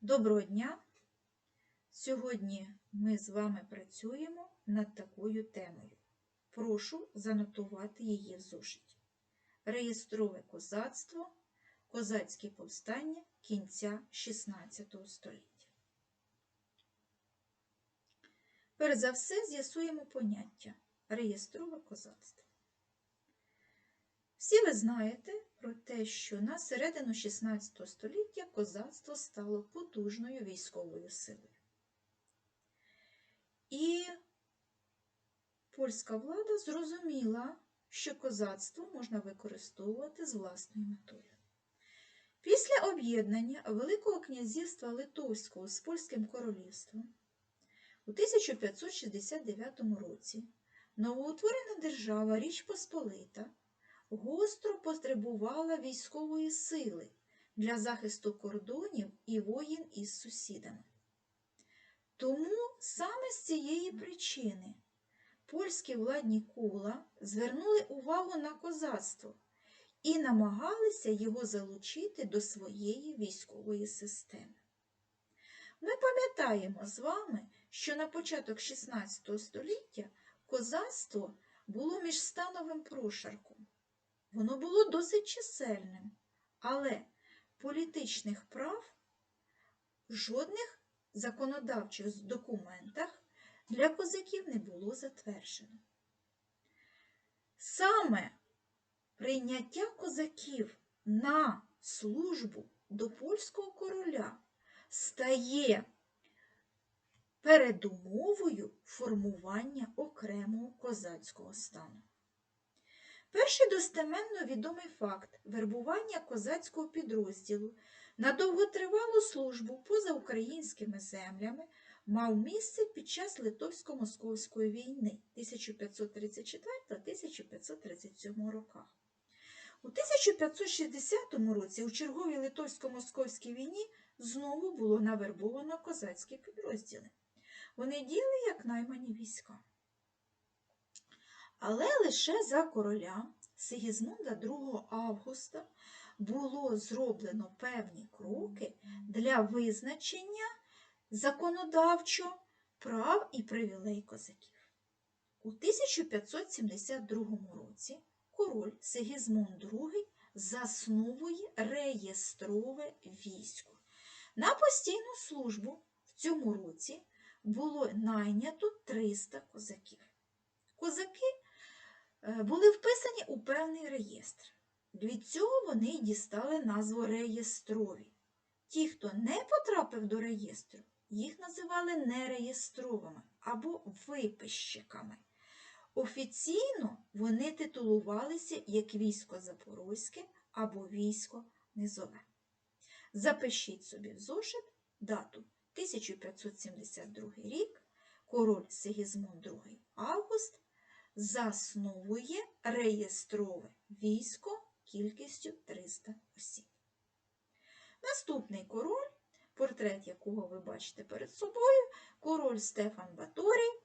Доброго дня! Сьогодні ми з вами працюємо над такою темою. Прошу занотувати її в зошиті. Реєстрове козацтво, козацькі повстання кінця XVI століття. Перш за все з'ясуємо поняття реєстрове козацтво. Всі ви знаєте про те, що на середину XVI століття козацтво стало потужною військовою силою. І польська влада зрозуміла, що козацтво можна використовувати з власною метою. Після об'єднання Великого князівства Литовського з Польським королівством у 1569 році новоутворена держава Річ Посполита гостро потребувала військової сили для захисту кордонів і воїн із сусідами. Тому саме з цієї причини польські владні кола звернули увагу на козацтво і намагалися його залучити до своєї військової системи. Ми пам'ятаємо з вами, що на початок XVI століття козацтво було між становим прошарком. Воно було досить чисельним, але політичних прав жодних законодавчих документах для козаків не було затверджено. Саме прийняття козаків на службу до польського короля стає передумовою формування окремого козацького стану. Перший достеменно відомий факт вербування козацького підрозділу на довготривалу службу поза українськими землями мав місце під час Литовсько-Московської війни 1534-1537 роках. У 1560 році у черговій Литовсько-Московській війні знову було навербовано козацькі підрозділи. Вони діяли як наймані війська. Але лише за короля Сигізмунда 2 августа було зроблено певні кроки для визначення законодавчо прав і привілей козаків. У 1572 році король Сигізмунд II засновує реєстрове військо. На постійну службу в цьому році було найнято 300 козаків. Козаки були вписані у певний реєстр. Від цього вони й дістали назву реєстрові. Ті, хто не потрапив до реєстру, їх називали нереєстровими або виписчиками. Офіційно вони титулувалися як військо Запорозьке або військо Низове. Запишіть собі в зошит дату 1572 рік, король Сигізмунд II Август засновує реєстрове військо кількістю 300 осіб. Наступний король, портрет якого ви бачите перед собою, король Стефан Баторій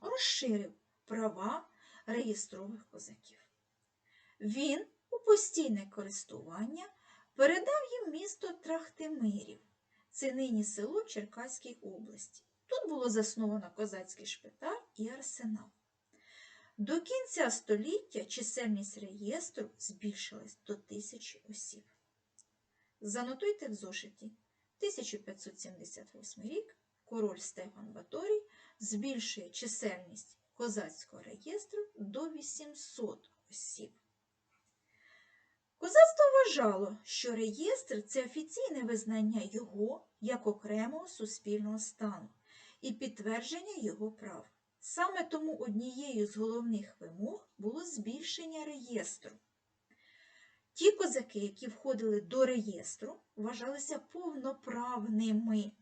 розширив права реєстрових козаків. Він у постійне користування передав їм місто Трахтимирів, це нині село Черкаській області. Тут було засновано козацький шпиталь і арсенал. До кінця століття чисельність реєстру збільшилась до тисячі осіб. Занотуйте в зошиті 1578 рік король Стефан Баторій збільшує чисельність козацького реєстру до 800 осіб. Козацтво вважало, що реєстр це офіційне визнання його як окремого суспільного стану і підтвердження його прав. Саме тому однією з головних вимог було збільшення реєстру. Ті козаки, які входили до реєстру, вважалися повноправними,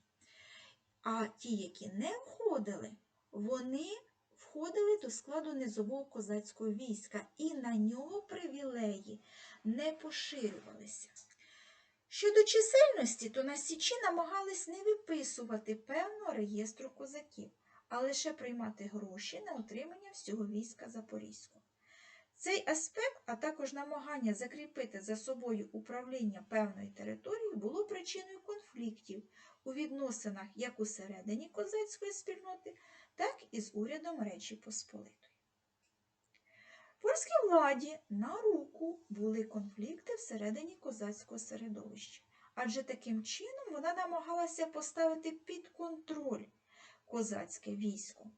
а ті, які не входили, вони входили до складу низового козацького війська, і на нього привілеї не поширювалися. Щодо чисельності, то на Січі намагались не виписувати певного реєстру козаків, а лише приймати гроші на утримання всього війська Запорізького. Цей аспект, а також намагання закріпити за собою управління певною територією, було причиною конфліктів у відносинах як усередині козацької спільноти, так і з урядом Речі Посполитої. Польській владі на руку були конфлікти всередині козацького середовища, адже таким чином вона намагалася поставити під контроль козацьке військо,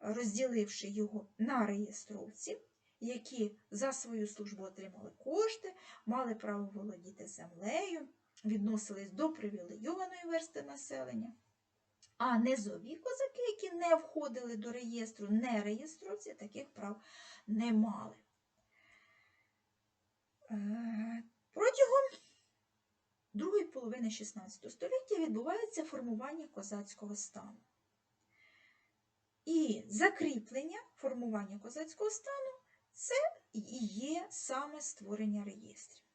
розділивши його на реєстровців, які за свою службу отримали кошти, мали право володіти землею, відносились до привілейованої версти населення. А низові козаки, які не входили до реєстру, не реєстровці, таких прав не мали. Е, Протягом другої половини XVI століття відбувається формування козацького стану. І закріплення формування козацького стану це і є саме створення реєстрів.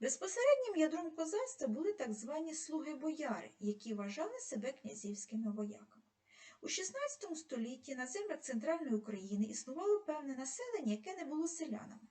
Безпосереднім ядром козацтва були так звані слуги-бояри, які вважали себе князівськими вояками. У XVI столітті на землях Центральної України існувало певне населення, яке не було селянами.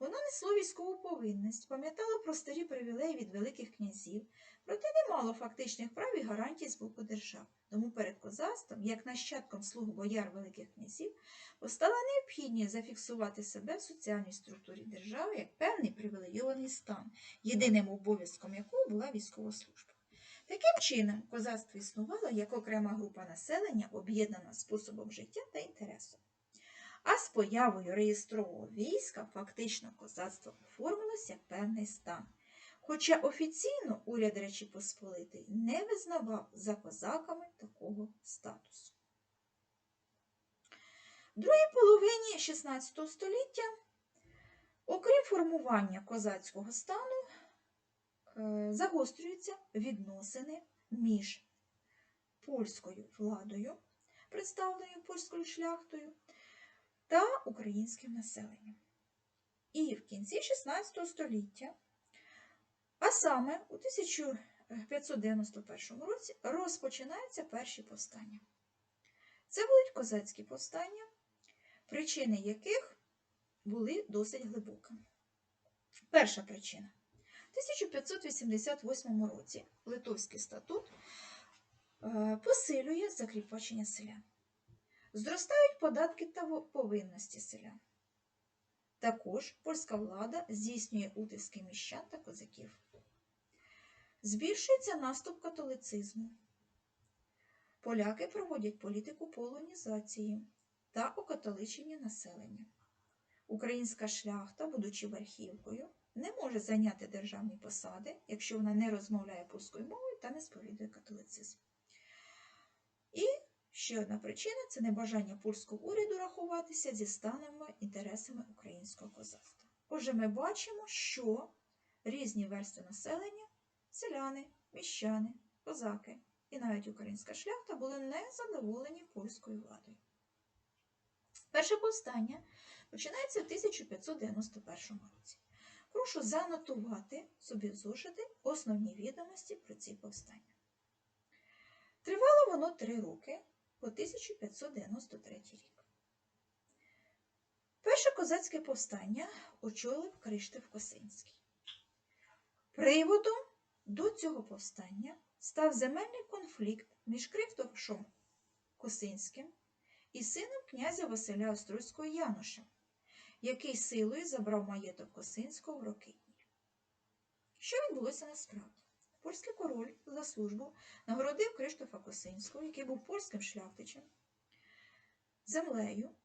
Воно несло військову повинність, пам'ятало про старі привілеї від великих князів, проте не мало фактичних прав і гарантій з боку держав. Тому перед козацтвом, як нащадком слуг бояр великих князів, постала необхідність зафіксувати себе в соціальній структурі держави як певний привілейований стан, єдиним обов'язком якого була військова служба. Таким чином, козацтво існувало як окрема група населення, об'єднана способом життя та інтересом. Появою реєстрового війська фактично козацтво оформилося як певний стан. Хоча офіційно уряд Речі Посполитої не визнавав за козаками такого статусу. В другій половині XVI століття, окрім формування козацького стану, е, загострюються відносини між польською владою, представленою польською шляхтою, та українським населенням. І в кінці XVI століття, а саме у 1591 році, розпочинаються перші повстання. Це будуть козацькі повстання, причини яких були досить глибокими. Перша причина. В 1588 році Литовський статут е, посилює закріпачення селян. Зростають податки та повинності селян. Також польська влада здійснює утиски міщан та козаків. Збільшується наступ католицизму. Поляки проводять політику полонізації та окатоличення населення. Українська шляхта, будучи верхівкою, не може зайняти державні посади, якщо вона не розмовляє польською мовою та не сповідує католицизм. І ще одна причина це небажання польського уряду рахуватися зі станами інтересами українського козацтва. Отже, ми бачимо, що різні верстви населення, селяни, міщани, козаки і навіть українська шляхта були незадоволені польською владою. Перше повстання починається в 1591 році. Прошу занотувати собі зошити основні відомості про ці повстання. Тривало воно три роки по 1593 рік. Перше козацьке повстання очолив Криштеф Косинський. Приводом до цього повстання став земельний конфлікт між Криштофом Косинським і сином князя Василя Острозького Януша, який силою забрав маєток Косинського в Рокитні. Що відбулося насправді? Польський король за службу нагородив Криштофа Косинського, який був польським шляхтичем, землею,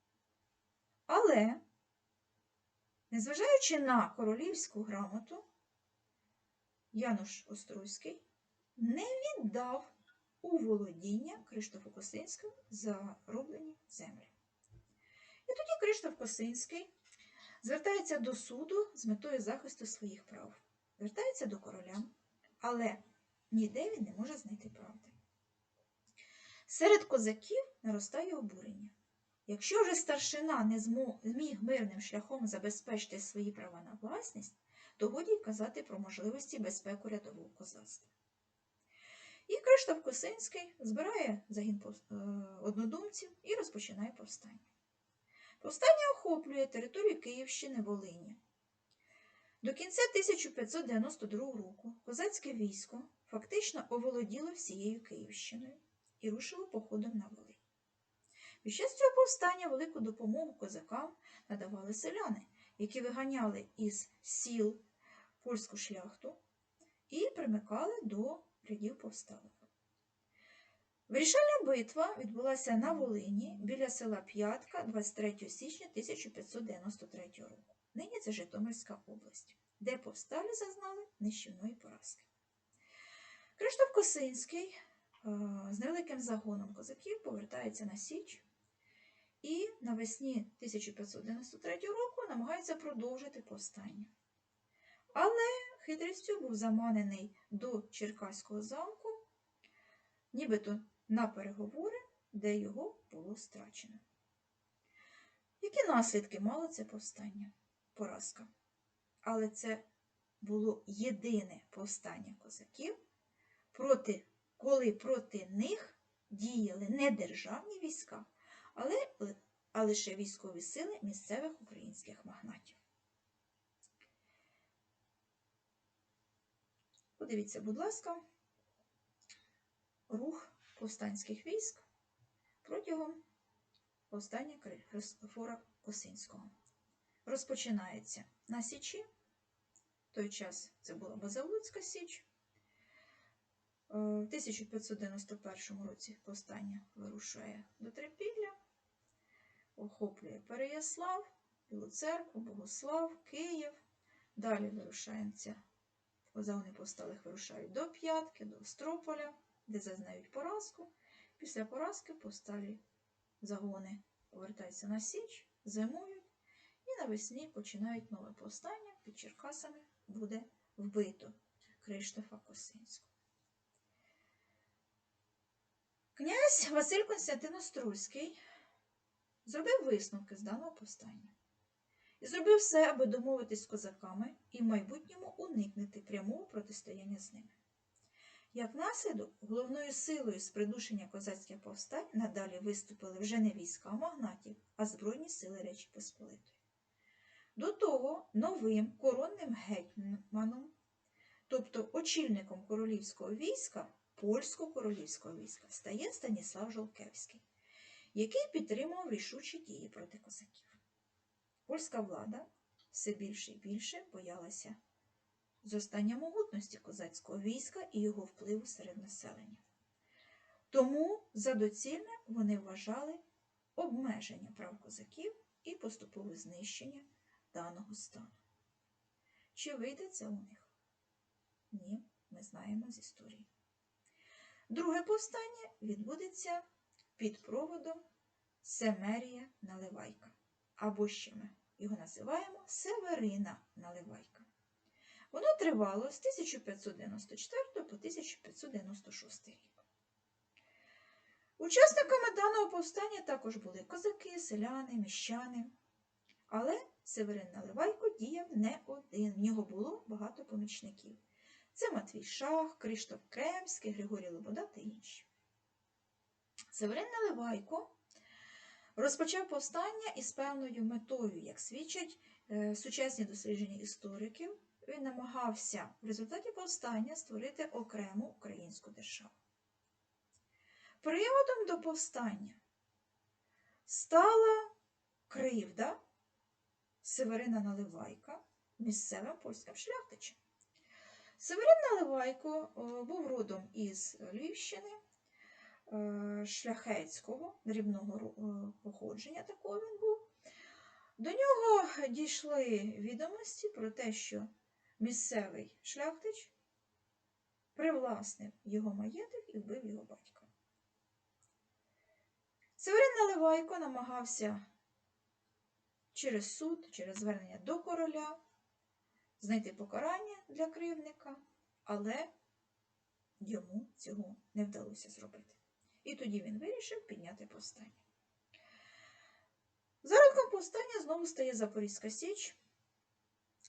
але, незважаючи на королівську грамоту, Януш Острозький не віддав у володіння Криштофу Косинському зароблені землі. І тоді Криштоф Косинський звертається до суду з метою захисту своїх прав, звертається до короля, але ніде він не може знайти правди. Серед козаків наростає обурення. Якщо вже старшина не зміг мирним шляхом забезпечити свої права на власність, то годі й казати про можливості безпеку рядового козацтва. І Криштоф Косинський збирає загін однодумців і розпочинає повстання. Повстання охоплює територію Київщини Волині. До кінця 1592 року козацьке військо фактично оволоділо всією Київщиною і рушило походом на Волинь. Під час цього повстання велику допомогу козакам надавали селяни, які виганяли із сіл польську шляхту і примикали до рядів повсталих. Вирішальна битва відбулася на Волині біля села П'ятка 23 січня 1593 року. Нині це Житомирська область, де повсталі зазнали нищівної поразки. Криштоф Косинський е, з невеликим загоном козаків повертається на Січ і навесні 1593 року намагається продовжити повстання. Але хитрістю був заманений до Черкаського замку, нібито на переговори, де його було страчено. Які наслідки мало це повстання? Поразка. Але це було єдине повстання козаків, проти, коли проти них діяли не державні війська, але, а лише військові сили місцевих українських магнатів. Подивіться, будь ласка, рух повстанських військ протягом повстання Христофора Косинського. Розпочинається на Січі. В той час це була Базалуцька Січ. Е, В 1591 році повстання вирушає до Трипілля, охоплює Переяслав, Білу церкву, Богослав, Київ. Далі вирушаємося, загони повсталих вирушають до П'ятки, до Острополя, де зазнають поразку. Після поразки повсталі загони повертаються на Січ, зимують навесні починають нове повстання. Під Черкасами буде вбито Криштофа Косинського. Князь Василь Константин Острозький зробив висновки з даного повстання і зробив все, аби домовитись з козаками і в майбутньому уникнути прямого протистояння з ними. Як наслідок, головною силою з придушення козацьких повстань надалі виступили вже не війська магнатів, а Збройні сили Речі Посполитої. До того новим коронним гетьманом, тобто очільником королівського війська, польського королівського війська, стає Станіслав Жолкевський, який підтримував рішучі дії проти козаків. Польська влада все більше і більше боялася зростання могутності козацького війська і його впливу серед населення. Тому за доцільне вони вважали обмеження прав козаків і поступове знищення даного стану. Чи вийде це у них? Ні, ми знаємо з історії. Друге повстання відбудеться під проводом Семерія Наливайка, або ще ми його називаємо Северина Наливайка. Воно тривало з 1594 по 1596 рік. Учасниками даного повстання також були козаки, селяни, міщани. Але Северин Наливайко діяв не один, в нього було багато помічників. Це Матвій Шах, Криштоф Кремський, Григорій Лобода та інші. Северин Наливайко розпочав повстання із певною метою, як свідчать е, сучасні дослідження істориків. Він намагався в результаті повстання створити окрему українську державу. Приводом до повстання стала кривда Северина Наливайка місцевим польським шляхтичем. Северин Наливайко був родом із Львівщини, е, шляхетського, дрібного походження такого він був. До нього дійшли відомості про те, що місцевий шляхтич привласнив його маєток і вбив його батька. Северин Наливайко намагався через суд, через звернення до короля знайти покарання для кривника, але йому цього не вдалося зробити. І тоді він вирішив підняти повстання. Зародком повстання знову стає Запорізька Січ,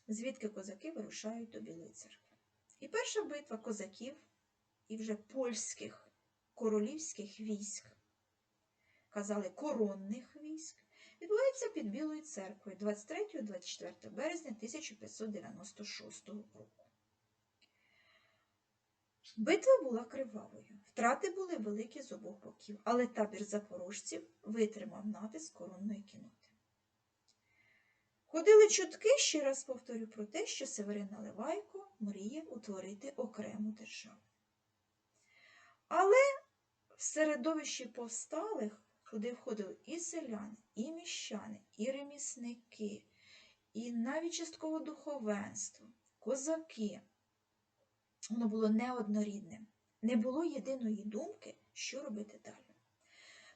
звідки козаки вирушають до Білої церкви. І перша битва козаків і вже польських королівських військ, казали коронних відбувається під Білою церквою 23-24 березня 1596 року. Битва була кривавою, втрати були великі з обох боків, але табір запорожців витримав натиск коронної кіноти. Ходили чутки, ще раз повторю, про те, що Северин Наливайко мріє утворити окрему державу. Але в середовищі повсталих, куди входили і селяни, і міщани, і ремісники, і навіть частково духовенство, козаки, воно було неоднорідним. Не було єдиної думки, що робити далі.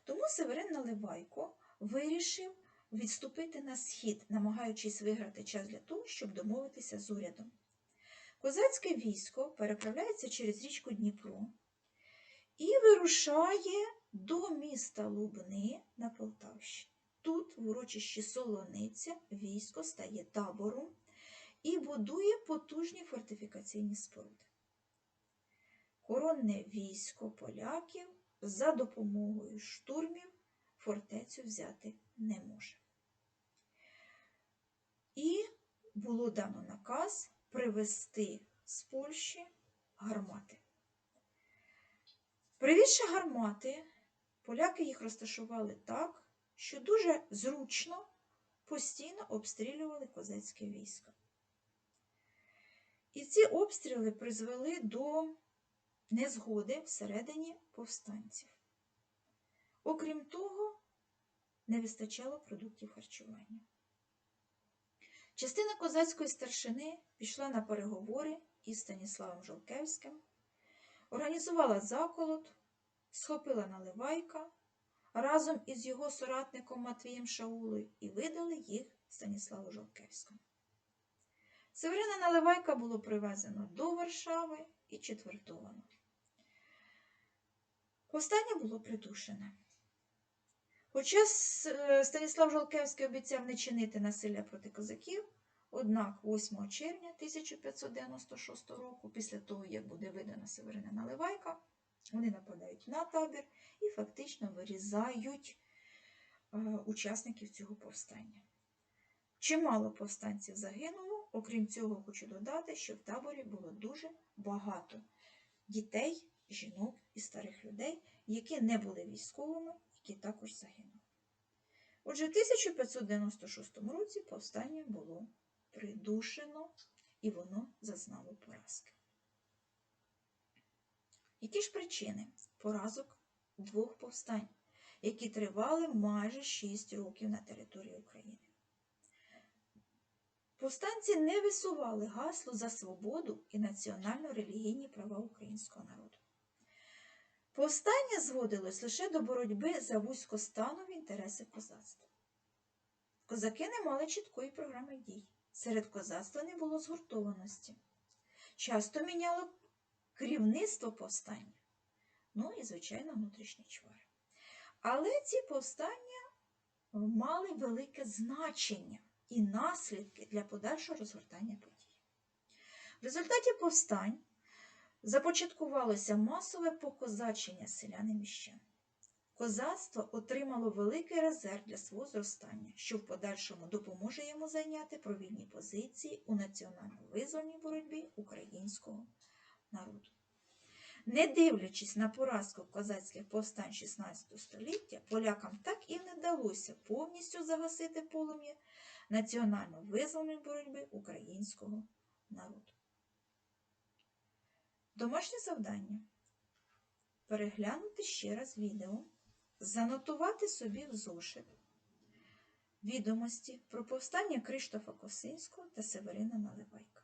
Тому Северин Наливайко вирішив відступити на схід, намагаючись виграти час для того, щоб домовитися з урядом. Козацьке військо переправляється через річку Дніпро і вирушає до міста Лубни на Полтавщині. Тут, в урочищі Солониця, військо стає табором і будує потужні фортифікаційні споруди. Коронне військо поляків за допомогою штурмів фортецю взяти не може. І було дано наказ привезти з Польщі гармати. Привізши гармати, поляки їх розташували так, що дуже зручно постійно обстрілювали козацьке військо. І ці обстріли призвели до незгоди всередині повстанців. Окрім того, не вистачало продуктів харчування. Частина козацької старшини пішла на переговори із Станіславом Жолкевським, організувала заколот, схопила наливайка разом із його соратником Матвієм Шаулою і видали їх Станіславу Жолкевському. Северина Наливайка було привезено до Варшави і четвертовано. Повстання було придушене. Хоча е, Станіслав Жолкевський обіцяв не чинити насилля проти козаків, однак 8 червня 1596 року, після того, як буде видана Северина Наливайка, вони нападають на табір і фактично вирізають е, учасників цього повстання. Чимало повстанців загинуло, окрім цього, хочу додати, що в таборі було дуже багато дітей, жінок і старих людей, які не були військовими, які також загинули. Отже, в 1596 році повстання було придушено і воно зазнало поразки. Які ж причини поразок двох повстань, які тривали майже 6 років на території України? Повстанці не висували гасло за свободу і національно-релігійні права українського народу. Повстання зводилось лише до боротьби за вузькостанові інтереси козацтва. Козаки не мали чіткої програми дій. Серед козацтва не було згуртованості. Часто міняло керівництво повстання, ну і, звичайно, внутрішні чвари. Але ці повстання мали велике значення і наслідки для подальшого розгортання подій. В результаті повстань започаткувалося масове покозачення селян і міщан. Козацтво отримало великий резерв для свого зростання, що в подальшому допоможе йому зайняти провільні позиції у національно-визвольній боротьбі українського народу. Не дивлячись на поразку козацьких повстань 16 століття, полякам так і не вдалося повністю загасити полум'я національно-визвольної боротьби українського народу. Домашнє завдання переглянути ще раз відео, занотувати собі в зошит відомості про повстання Криштофа Косинського та Северина Наливайка.